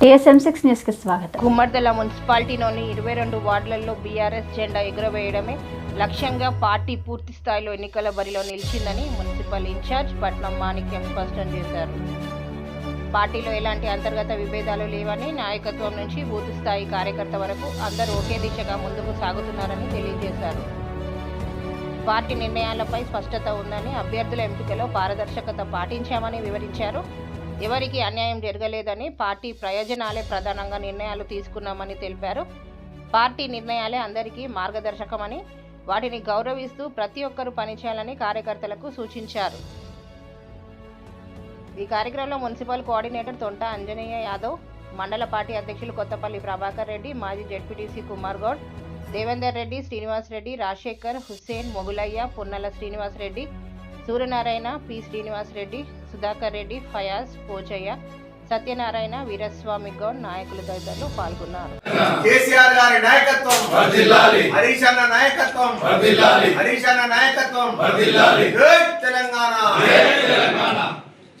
TSM six న్యూస్కి స్వాగతం. గుమ్మర్దల మున్సిపాలిటీలోని ఇరవై రెండు వార్డులలో బీఆర్ఎస్ జెండా ఎగురవేయడమే లక్ష్యంగా పార్టీ పూర్తి స్థాయిలో ఎన్నికల బరిలో నిలిచిందని మున్సిపల్ ఇన్ఛార్జ్ పట్నం మాణిక్యం స్పష్టం చేశారు. పార్టీలో ఎలాంటి అంతర్గత విభేదాలు లేవని నాయకత్వం నుంచి బూత్ స్థాయి కార్యకర్త వరకు అందరూ ఒకే దిశగా ముందుకు సాగుతున్నారని తెలియజేశారు. పార్టీ నిర్ణయాలపై స్పష్టత ఉందని అభ్యర్థుల ఎంపికలో పారదర్శకత పాటించామని వివరించారు. ఎవరికి అన్యాయం జరగలేదని పార్టీ ప్రయోజనాలే ప్రధానంగా నిర్ణయాలు తీసుకున్నామని తెలిపారు. పార్టీ నిర్ణయాలే అందరికీ మార్గదర్శకమని వాటిని గౌరవిస్తూ ప్రతి ఒక్కరూ పనిచేయాలని కార్యకర్తలకు సూచించారు. ఈ కార్యక్రమంలో municipal coordinator Thonta Anjaneya Yadav mandal party అధ్యక్షులు కొత్తపల్లి ప్రభాకర్ రెడ్డి మాజీ జెడ్పీటీసీ కుమార్ గౌడ్ దేవేందర్ రెడ్డి శ్రీనివాస్ రెడ్డి రాజశేఖర్ హుస్సేన్ మొగులయ్య పున్నల శ్రీనివాస్ రెడ్డి సూర్యనారాయణ పి. శ్రీనివాస్ రెడ్డి సుధాకర్ రెడ్డి ఫయాజ్ పోచయ్య సత్యనారాయణ వీరస్వామి గౌడ్ నాయకులు తదితరులు పాల్గొన్నారు. కేసీఆర్ గారి నాయకత్వం. వర్ధిల్లాలి. హరీష్ అన్న నాయకత్వం. వర్ధిల్లాలి. హరీష్ అన్న నాయకత్వం. వర్ధిల్లాలి. జై తెలంగాణ. జై తెలంగాణ.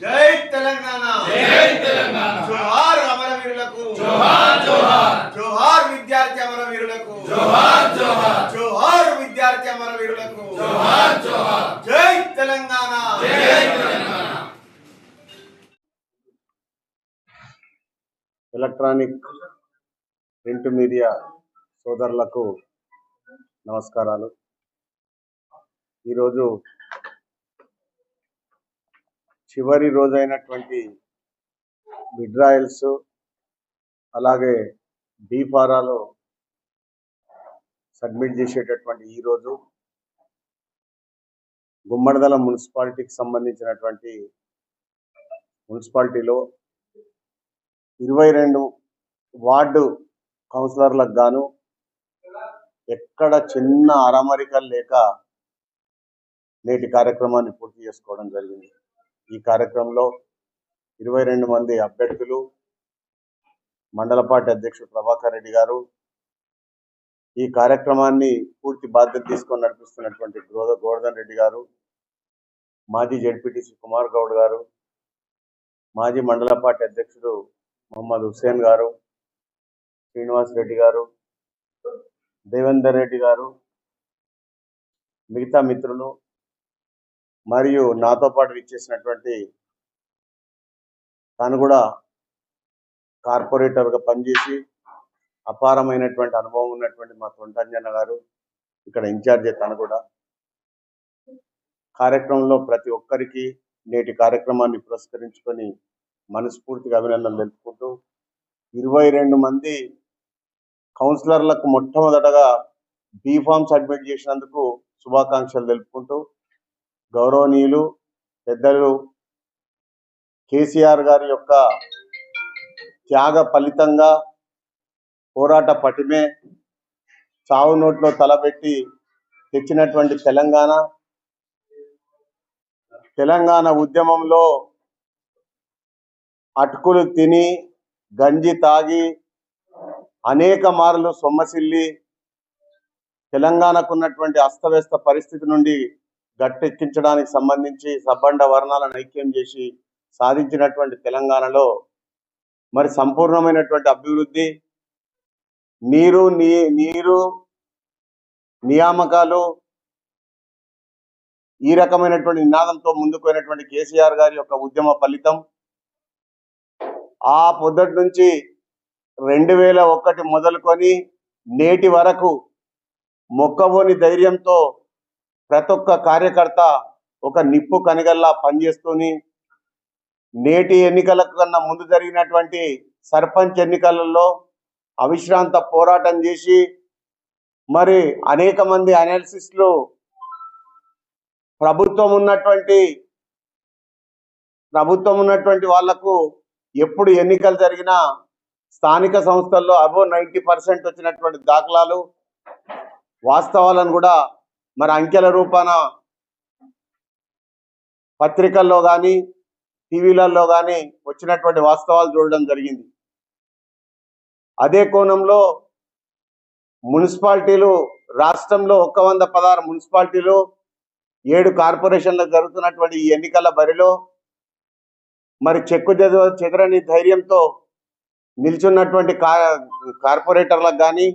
జై తెలంగాణ. జై తెలంగాణ. జోహార్ అమరవీరులకు. జోహార్ జోహార్. జోహార్ విద్యార్థి అమరవీరులకు. జోహార్ జోహార్. జోహార్ విద్యార్థి అమరవీరులకు. జోహార్ జోహార్. జై ఎలక్ట్రానిక్ ప్రింట్ మీడియా సోదరులకు నమస్కారాలు. ఈరోజు చివరి రోజైనటువంటి విడ్రాయల్స్ అలాగే బీఫారాలో సబ్మిట్ చేసేటటువంటి ఈరోజు గుమ్మడిదల మున్సిపాలిటీకి సంబంధించినటువంటి మున్సిపాలిటీలో ఇరవై రెండు వార్డు కౌన్సిలర్లకు గాను ఎక్కడ చిన్న అరమరికలు లేక నేటి కార్యక్రమాన్ని పూర్తి చేసుకోవడం జరిగింది. ఈ కార్యక్రమంలో ఇరవై రెండు మంది అభ్యర్థులు మండల పార్టీ అధ్యక్షుడు ప్రభాకర్ రెడ్డి గారు ఈ కార్యక్రమాన్ని పూర్తి బాధ్యత తీసుకొని నడిపిస్తున్నటువంటి గోద గోవర్ధన్ రెడ్డి గారు మాజీ జడ్పీటీసీ కుమార్ గౌడ్ గారు మాజీ మండల పార్టీ అధ్యక్షుడు మొహమ్మద్ హుస్సేన్ గారు శ్రీనివాస్ రెడ్డి గారు దేవేందర్ రెడ్డి గారు మిగతా మిత్రులు మరియు నాతో పాటు ఇచ్చేసినటువంటి తాను కూడా కార్పొరేటర్గా పనిచేసి అపారమైనటువంటి అనుభవం ఉన్నటువంటి మా తొంటంజన్న గారు ఇక్కడ ఇన్ఛార్జే తను కూడా. కార్యక్రమంలో ప్రతి ఒక్కరికి నేటి కార్యక్రమాన్ని పురస్కరించుకొని మనస్ఫూర్తిగా అభినందనలు తెలుపుకుంటూ ఇరవై రెండు మంది కౌన్సిలర్లకు మొట్టమొదటగా బీఫామ్ సబ్మిట్ చేసినందుకు శుభాకాంక్షలు తెలుపుకుంటూ గౌరవనీయులు పెద్దలు కేసీఆర్ గారి యొక్క త్యాగ ఫలితంగా పోరాట పటిమే చావు నోట్లో తలపెట్టి తెచ్చినటువంటి తెలంగాణ. తెలంగాణ ఉద్యమంలో అటుకులు తిని గంజి తాగి అనేక మార్లు సొమ్మసిల్లి తెలంగాణకు ఉన్నటువంటి అస్తవ్యస్త పరిస్థితి నుండి గట్టెక్కించడానికి సంబంధించి సబ్బండ వర్ణాలను ఐక్యం చేసి సాధించినటువంటి తెలంగాణలో మరి సంపూర్ణమైనటువంటి అభివృద్ధి నీరు నీ నీరు నియామకాలు ఈ రకమైనటువంటి నినాదంతో ముందుకు పోయినటువంటి కేసీఆర్ గారి యొక్క ఉద్యమ ఫలితం ఆ పొద్దుటి నుంచి రెండు వేల ఒకటి మొదలుకొని నేటి వరకు మొక్కబోని ధైర్యంతో ప్రతి ఒక్క కార్యకర్త ఒక నిప్పు కనిగల్లా పనిచేస్తూని నేటి ఎన్నికల కన్నా ముందు జరిగినటువంటి సర్పంచ్ ఎన్నికలలో అవిశ్రాంత పోరాటం చేసి మరి అనేక మంది అనాలిసిస్లు ప్రభుత్వం ఉన్నటువంటి ప్రభుత్వం ఉన్నటువంటి వాళ్ళకు ఎప్పుడు ఎన్నికలు జరిగినా స్థానిక సంస్థల్లో అబో నైంటీ పర్సెంట్ వచ్చినటువంటి దాఖలాలు వాస్తవాలను కూడా మరి అంకెల రూపాన పత్రికల్లో కానీ టీవీలలో కానీ వచ్చినటువంటి వాస్తవాలు చూడడం జరిగింది. అదే కోణంలో మున్సిపాలిటీలు రాష్ట్రంలో ఒక్క వంద పదహారు మున్సిపాలిటీలు ఏడు కార్పొరేషన్లకు జరుగుతున్నటువంటి ఈ ఎన్నికల బరిలో మరి చెక్కు చెదరని ధైర్యంతో నిల్చున్నటువంటి కా కార్పొరేటర్లకు కానీ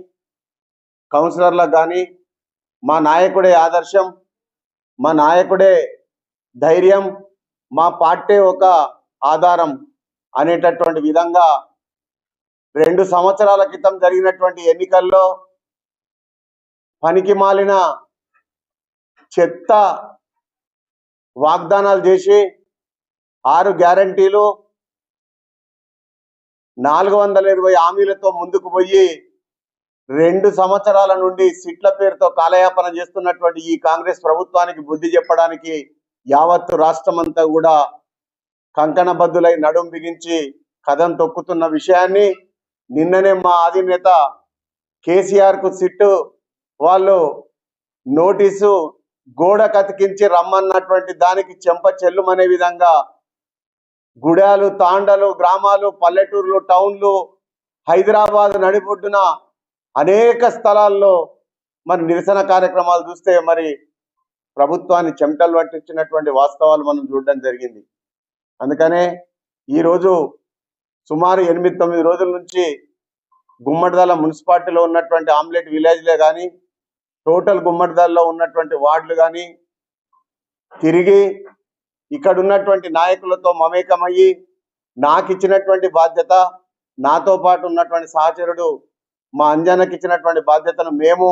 కౌన్సిలర్లకు కానీ మా నాయకుడే ఆదర్శం మా నాయకుడే ధైర్యం మా పార్టీ ఒక ఆధారం అనేటటువంటి విధంగా రెండు సంవత్సరాల క్రితం జరిగినటువంటి ఎన్నికల్లో పనికి మాలిన చెత్త వాగ్దానాలు చేసి ఆరు గ్యారంటీలు నాలుగు వందల ఇరవై హామీలతో ముందుకు పోయి రెండు సంవత్సరాల నుండి సిట్ల పేరుతో కాలయాపన చేస్తున్నటువంటి ఈ కాంగ్రెస్ ప్రభుత్వానికి బుద్ధి చెప్పడానికి యావత్తు రాష్ట్రం అంతా కూడా కంకణబద్దులై నడుం బిగించి కథం తొక్కుతున్న విషయాన్ని నిన్ననే మా అధినేత కేసీఆర్కు సిట్టు వాళ్ళు నోటీసు గోడ కతికించి రమ్మన్నటువంటి దానికి చెంప చెల్లుమనే విధంగా గుడాలు తాండలు గ్రామాలు పల్లెటూర్లు టౌన్లు హైదరాబాద్ నడిబొడ్డున అనేక స్థలాల్లో మరి నిరసన కార్యక్రమాలు చూస్తే మరి ప్రభుత్వాన్ని చెమటలు పట్టించినటువంటి వాస్తవాలు మనం చూడడం జరిగింది. అందుకనే ఈరోజు సుమారు ఎనిమిది తొమ్మిది రోజుల నుంచి గుమ్మడిదల మున్సిపాలిటీలో ఉన్నటువంటి ఆమ్లెట్ విలేజ్లే కానీ టోటల్ గుమ్మడిదల్లో ఉన్నటువంటి వార్డులు కానీ తిరిగి ఇక్కడ ఉన్నటువంటి నాయకులతో మమేకమయ్యి నాకు ఇచ్చినటువంటి బాధ్యత నాతో పాటు ఉన్నటువంటి సహచరుడు మా అంజనకి ఇచ్చినటువంటి బాధ్యతను మేము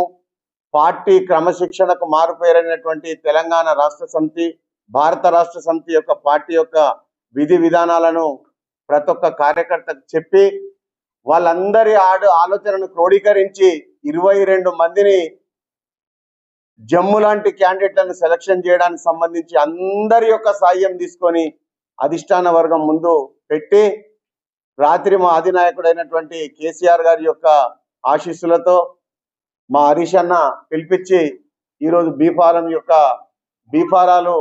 పార్టీ క్రమశిక్షణకు మారుపేరైనటువంటి తెలంగాణ రాష్ట్ర సమితి భారత రాష్ట్ర సమితి యొక్క పార్టీ యొక్క విధి విధానాలను ప్రతి ఒక్క కార్యకర్తకు చెప్పి వాళ్ళందరి ఆడు ఆలోచనను క్రోడీకరించి ఇరవై రెండు మందిని జమ్ము లాంటి క్యాండిడేట్లను సెలక్షన్ చేయడానికి సంబంధించి అందరి యొక్క సాయం తీసుకొని అధిష్టాన వర్గం ముందు పెట్టి రాత్రి మా అధినాయకుడైనటువంటి కేసీఆర్ గారి యొక్క ఆశీస్సులతో మా హరీష్ అన్న పిలిపించి ఈరోజు బీఫారం యొక్క బీఫారాలు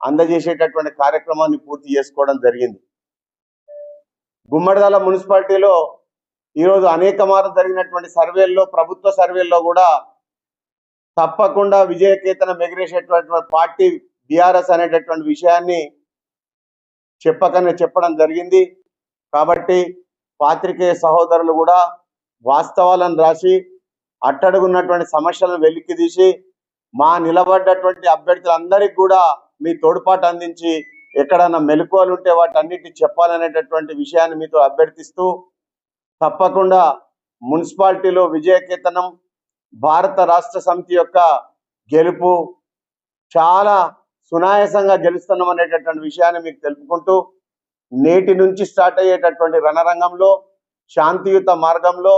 అందజేసేటటువంటి కార్యక్రమాన్ని పూర్తి చేసుకోవడం జరిగింది. గుమ్మడిదాల మున్సిపాలిటీలో ఈరోజు అనేక మార్లు జరిగినటువంటి సర్వేల్లో ప్రభుత్వ సర్వేల్లో కూడా తప్పకుండా విజయకేతనం ఎగిరేసేటటువంటి పార్టీ బీఆర్ఎస్ అనేటటువంటి విషయాన్ని చెప్పకనే చెప్పడం జరిగింది. కాబట్టి పాత్రికేయ సహోదరులు కూడా వాస్తవాలను రాసి అట్టడుగున్నటువంటి సమస్యలను వెలికి తీసి మా నిలబడ్డటువంటి అభ్యర్థులందరికీ కూడా మీ తోడ్పాటు అందించి ఎక్కడన్నా మెలకువలు ఉంటే వాటన్నిటి చెప్పాలనేటటువంటి విషయాన్ని మీతో అభ్యర్థిస్తూ తప్పకుండా మున్సిపాలిటీలో విజయకేతనం భారత రాష్ట్ర సమితి యొక్క గెలుపు చాలా సునాయాసంగా గెలుస్తున్నాం అనేటటువంటి విషయాన్ని మీకు తెలుపుకుంటూ నేటి నుంచి స్టార్ట్ అయ్యేటటువంటి రణరంగంలో శాంతియుత మార్గంలో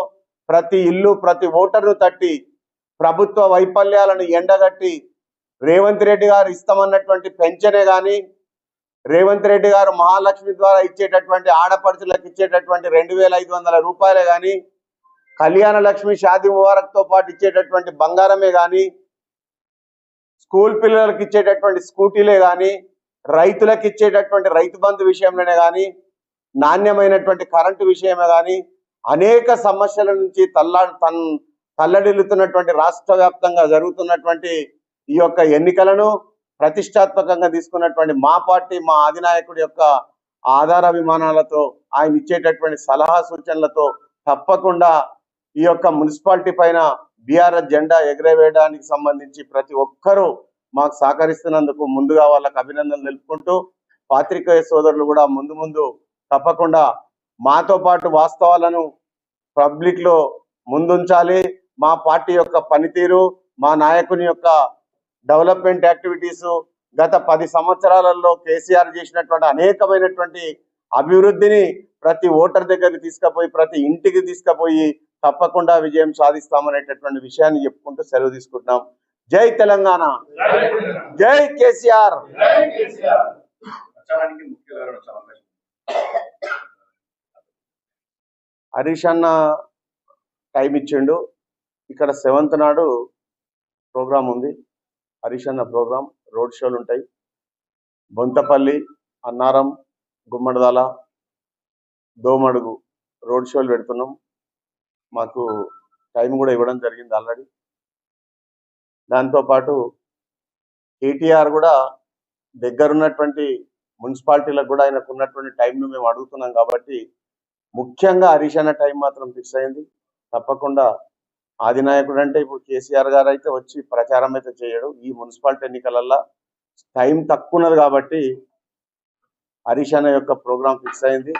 ప్రతి ఇల్లు ప్రతి ఓటర్ను తట్టి ప్రభుత్వ వైఫల్యాలను ఎండగట్టి రేవంత్ రెడ్డి గారు ఇస్తామన్నటువంటి పెన్షనే కానీ రేవంత్ రెడ్డి గారు మహాలక్ష్మి ద్వారా ఇచ్చేటటువంటి ఆడపడుచులకు ఇచ్చేటటువంటి రెండు వేల ఐదు వందల రూపాయలే కానీ కళ్యాణ లక్ష్మి షాది ముబారక్తో పాటు ఇచ్చేటటువంటి బంగారమే కానీ స్కూల్ పిల్లలకు ఇచ్చేటటువంటి స్కూటీలే కానీ రైతులకు ఇచ్చేటటువంటి రైతు బంధు విషయంలోనే కానీ నాణ్యమైనటువంటి కరెంటు విషయమే కానీ అనేక సమస్యల నుంచి తల్లా తన్ తల్లడిల్లుతున్నటువంటి రాష్ట్ర వ్యాప్తంగా జరుగుతున్నటువంటి ఈ యొక్క ఎన్నికలను ప్రతిష్టాత్మకంగా తీసుకున్నటువంటి మా పార్టీ మా అధినాయకుడి యొక్క ఆధార అభిమానాలతో ఆయన ఇచ్చేటటువంటి సలహా సూచనలతో తప్పకుండా ఈ యొక్క మున్సిపాలిటీ పైన బీఆర్ఎస్ జెండా ఎగరవేయడానికి సంబంధించి ప్రతి ఒక్కరూ మాకు సహకరిస్తున్నందుకు ముందుగా వాళ్ళకు అభినందనలు తెలుపుకుంటూ పాత్రికేయ సోదరులు కూడా ముందు ముందు తప్పకుండా మాతో పాటు వాస్తవాలను పబ్లిక్లో ముందుంచాలి. మా పార్టీ యొక్క పనితీరు మా నాయకుని యొక్క డెవలప్మెంట్ యాక్టివిటీస్ గత పది సంవత్సరాలలో కేసీఆర్ చేసినటువంటి అనేకమైనటువంటి అభివృద్ధిని ప్రతి ఓటర్ దగ్గరికి తీసుకుపోయి ప్రతి ఇంటికి తీసుకుపోయి తప్పకుండా విజయం సాధిస్తామనేటటువంటి విషయాన్ని చెప్పుకుంటూ సెలవు తీసుకుంటున్నాం. జై తెలంగాణ. జై కేసీఆర్. హరీష్ అన్న టైం ఇచ్చిండు. ఇక్కడ సెవెంత్ నాడు ప్రోగ్రామ్ ఉంది. హరీష్ అన్న ప్రోగ్రామ్ రోడ్ షోలు ఉంటాయి. బొంతపల్లి అన్నారం గుమ్మడిదాల దోమడుగు రోడ్ షోలు పెడుతున్నాం. మాకు టైం కూడా ఇవ్వడం జరిగింది ఆల్రెడీ. దాంతోపాటు కేటీఆర్ కూడా దగ్గరున్నటువంటి మున్సిపాలిటీలకు కూడా ఆయనకు ఉన్నటువంటి టైంను మేము అడుగుతున్నాం కాబట్టి ముఖ్యంగా హరీష్ అన్న టైం మాత్రం ఫిక్స్ అయింది. తప్పకుండా ఆదినాయకుడు అంటే ఇప్పుడు కేసీఆర్ గారు అయితే వచ్చి ప్రచారం అయితే చేయడు. ఈ మున్సిపాలిటీ ఎన్నికలల్లో టైం తక్కువ ఉన్నది కాబట్టి హరీష్ అన్న యొక్క ప్రోగ్రాం ఫిక్స్ అయింది.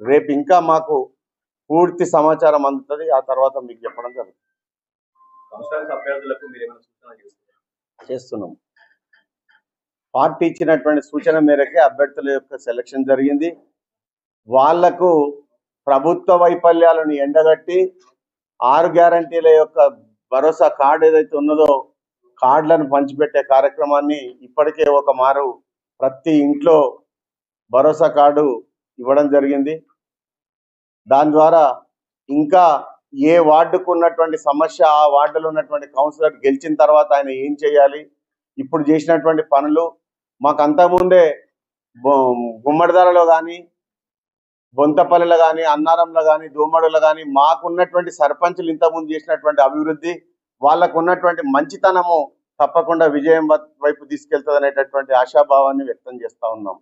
రేపు ఇంకా మాకు పూర్తి సమాచారం అందుతుంది. ఆ తర్వాత మీకు చెప్పడం జరుగుతుంది. చేస్తున్నాం. పార్టీ ఇచ్చినటువంటి సూచన మేరకే అభ్యర్థుల యొక్క సెలక్షన్ జరిగింది. వాళ్ళకు ప్రభుత్వ వైఫల్యాలను ఎండగట్టి ఆరు గ్యారంటీల యొక్క భరోసా కార్డు ఏదైతే ఉన్నదో కార్డులను పంచిపెట్టే కార్యక్రమాన్ని ఇప్పటికే ఒక మారు ప్రతి ఇంట్లో భరోసా కార్డు ఇవ్వడం జరిగింది. దాని ద్వారా ఇంకా ఏ వార్డుకు ఉన్నటువంటి సమస్య ఆ వార్డులో ఉన్నటువంటి కౌన్సిలర్ గెలిచిన తర్వాత ఆయన ఏం చేయాలి? ఇప్పుడు చేసినటువంటి పనులు మాకు అంతకుముందే బొ- గుమ్మడిదలలో కానీ బొంతపల్లిలో కానీ అన్నారంలో కానీ దూమడులో కానీ మాకున్నటువంటి సర్పంచులు ఇంతకుముందు చేసినటువంటి అభివృద్ధి వాళ్ళకు ఉన్నటువంటి మంచితనము తప్పకుండా విజయం వైపు తీసుకెళ్తుంది అనేటటువంటి ఆశాభావాన్ని వ్యక్తం చేస్తూ ఉన్నాం.